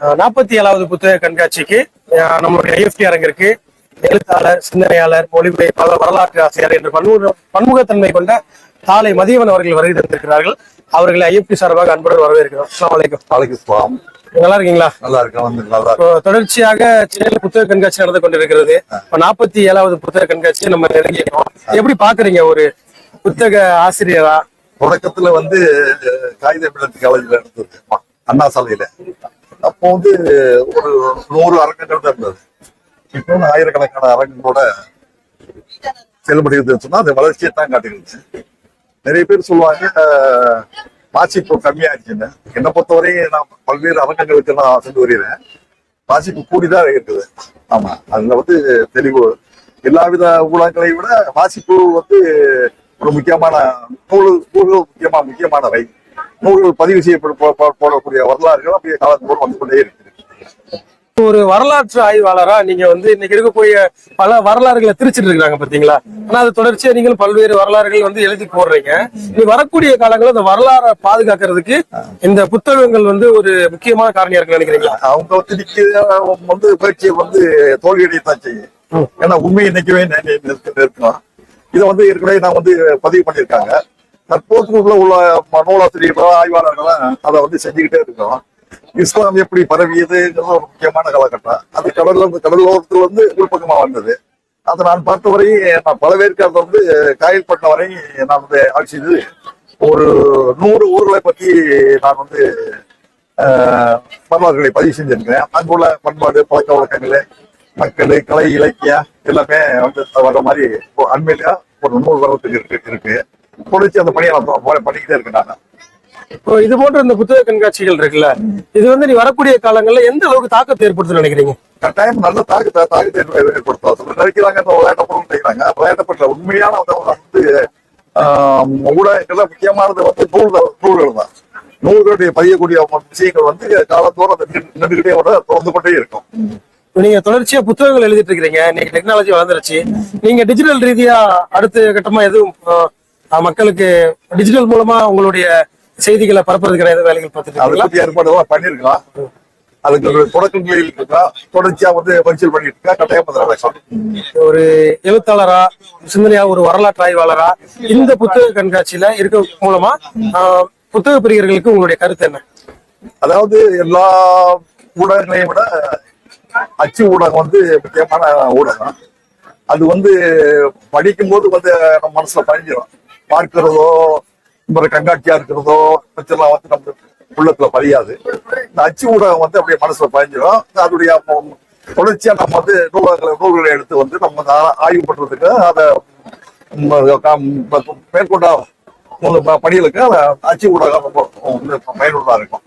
நாற்பத்தி ஏழாவது புத்தக கண்காட்சிக்கு நம்மளுடைய ஐஎஃப்டி அரங்கிற்கு எழுத்தாளர் சிந்தனையாளர் மொழிபெயர்ப்பாளர் வரலாற்று ஆசிரியர் என்று பன்முக பன்முகத்தன்மை கொண்ட தாலை மதியவன் அவர்கள் வருகை தந்திருக்கிறார்கள். அவர்களை ஐஎஃப்டி சார்பாக அன்புடன் வரவேற்கிறோம். போலாம் நல்லா இருக்கீங்களா? நல்லா இருக்கேன் தொடர்ச்சியாக சென்னையில் புத்தக கண்காட்சி நடந்து கொண்டிருக்கிறது. இப்போ நாற்பத்தி ஏழாவது புத்தக கண்காட்சியை நம்ம நெருங்கிட்டோம் எப்படி பாக்குறீங்க ஒரு புத்தக ஆசிரியரா? தொடக்கத்துல வந்து காகித விளக்கு காலேஜ்ல அ- அண்ணா சாலையில. அப்போ வந்து ஒரு நூறு அரங்கங்கள் தான் இருந்தது. இப்போ வந்து ஆயிரக்கணக்கான அரங்கங்களோட செயல்படுகிறது சொன்னா அது வளர்ச்சியை தான் காட்டுகிறது. நிறைய பேர் சொல்லுவாங்க அஹ், வாசிப்பு கம்மியாயிருச்சுன்னு. என்னை பொறுத்தவரையும் நான் பல்வேறு அரங்கங்களுக்கு நான் சென்று வருகிறேன். வாசிப்பு கூடிதான் இருக்குது. ஆமா அதுல வந்து தெளிவு. எல்லாவித ஊடகங்களை விட வாசிப்பு வந்து ஒரு முக்கியமான நூல் நூல்கள் முக்கியமா முக்கியமானவை. நூல்கள் பதிவு செய்யப்பட போ- போ- போடக்கூடிய வரலாறுகள் அப்படியே காலத்தோடு வந்து கொண்டே இருக்குது. ஒரு வரலாற்று ஆய்வாளரா நீங்க வந்து இன்னைக்கு இருக்கக்கூடிய பல வரலாறுகளை திரிச்சிட்டு இருக்காங்க பாத்தீங்களா? ஆனா அது தொடர்ச்சியா நீங்களும் பல்வேறு வரலாறுகள் வந்து எழுதி போடுறீங்க. இனி வரக்கூடிய காலங்களில் இந்த வரலாறை பாதுகாக்கிறதுக்கு இந்த புத்தகங்கள் வந்து ஒரு முக்கியமான காரணியா இருக்குன்னு நினைக்கிறீங்களா? அவங்க வந்து நிக்க வந்து முயற்சியை வந்து தோல்வியடையத்தான் செய்யும். ஏன்னா உண்மை இன்னைக்குவே இருக்கணும் இதை வந்து ஏற்கனவே நான் வந்து பதிவு பண்ணியிருக்காங்க. தற்போது உள்ள உள்ள ம- அதை வந்து செஞ்சுக்கிட்டே இருக்கோம். இஸ்லாம் எப்படி பரவியதுங்கிறது ஒரு முக்கியமான காலகட்டம். அது கடல்ல இருந்து கடலோரத்துல வந்து உள்பக்கமா வந்தது. அதை நான் பார்த்த வரை நான் பல பேருக்கு அதை வந்து காயல்பட்ட வரை நான் வந்து ஆட்சி செய்து ஒரு நூறு ஊர்களை பற்றி நான் வந்து வரலாறுகளை பதிவு செஞ்சிருக்கிறேன். அங்குள்ள பண்பாடு பழக்க வழக்கங்கள் மக்கள் கலை இலக்கியம் எல்லாமே வந்து வர்ற மாதிரி அண்மையில ஒரு நூறு வரத்துக்கு இருக்கு இருக்கு. தொடர்ச்சி அந்த பணியை நான் பண்ணிக்கிட்டே இருக்கேன் நான் இப்போ இது போன்ற இந்த புத்தக கண்காட்சிகள் இருக்குல்ல இது வந்து நீ வரக்கூடிய காலங்கள்ல எந்த அளவுக்கு தாக்கத்தை ஏற்படுத்துன்னு நினைக்கிறீங்க? கட்டாயம் நல்ல தாக்கத்தை தாக்கத்தை ஏற்ப- ஏற்படுத்தும். நினைக்கிறாங்க இந்த விளையாட்டப்படும் நினைக்கிறாங்க. விளையாட்டப்பட்ட உண்மையான வந்து ஊடகங்கள்ல முக்கியமானது வந்து நூல்கள் நூல்கள் தான். நூல்களுடைய பதியக்கூடிய விஷயங்கள் வந்து காலத்தோறும் நின்று- நின்றுகிட்டே வர தொடர்ந்து கொண்டே இருக்கும். நீங்க தொடர்ச்சியா புத்தகங்கள் எழுதிட்டு இருக்கிறீங்க. இன்னைக்கு டெக்னாலஜி வளர்ந்துருச்சு. நீங்க டிஜிட்டல் ரீதியா அடுத்த கட்டமா எதுவும் மக்களுக்கு டிஜிட்டல் மூலமா உங்களுடைய செய்திகளை பரப்புறதுக்கான எதுவும் வேலைகள் பார்த்துட்டு ஏற்பாடுலாம் பண்ணிருக்கலாம் அதுக்கு தொடர்ச்சியா வந்து பரிசீல் பண்ணிட்டு இருக்கா? கட்டாயம் ஒரு எழுத்தாளரா சிந்தனையா ஒரு வரலாற்று ஆய்வாளரா இந்த புத்தக கண்காட்சியில இருக்க மூலமா புத்தக பிரியர்களுக்கு உங்களுடைய கருத்து என்ன? அதாவது எல்லா ஊடகங்களையும் விட அச்சு ஊடகம் வந்து முக்கியமான ஊடகம். அது வந்து படிக்கும்போது வந்து நம்ம மனசுல பதிஞ்சிடும் பார்க்கிறதோ இவரை கண்காட்சியா இருக்கிறதோ பிரச்சனை வந்து நம்ம உள்ளத்துல பதியாது. இந்த அச்சு ஊடகம் வந்து அப்படியே மனசுல பதிஞ்சிடும் அதனுடைய தொடர்ச்சியா நம்ம வந்து நூலகங்களை நூல்களை எடுத்து வந்து நம்ம ஆய்வு பண்றதுக்கு அதை ம- மேற்கொண்ட பணிகளுக்கு அதை அச்சு ஊடகம் ரொம்ப வந்து பயனுள்ளதா இருக்கும்.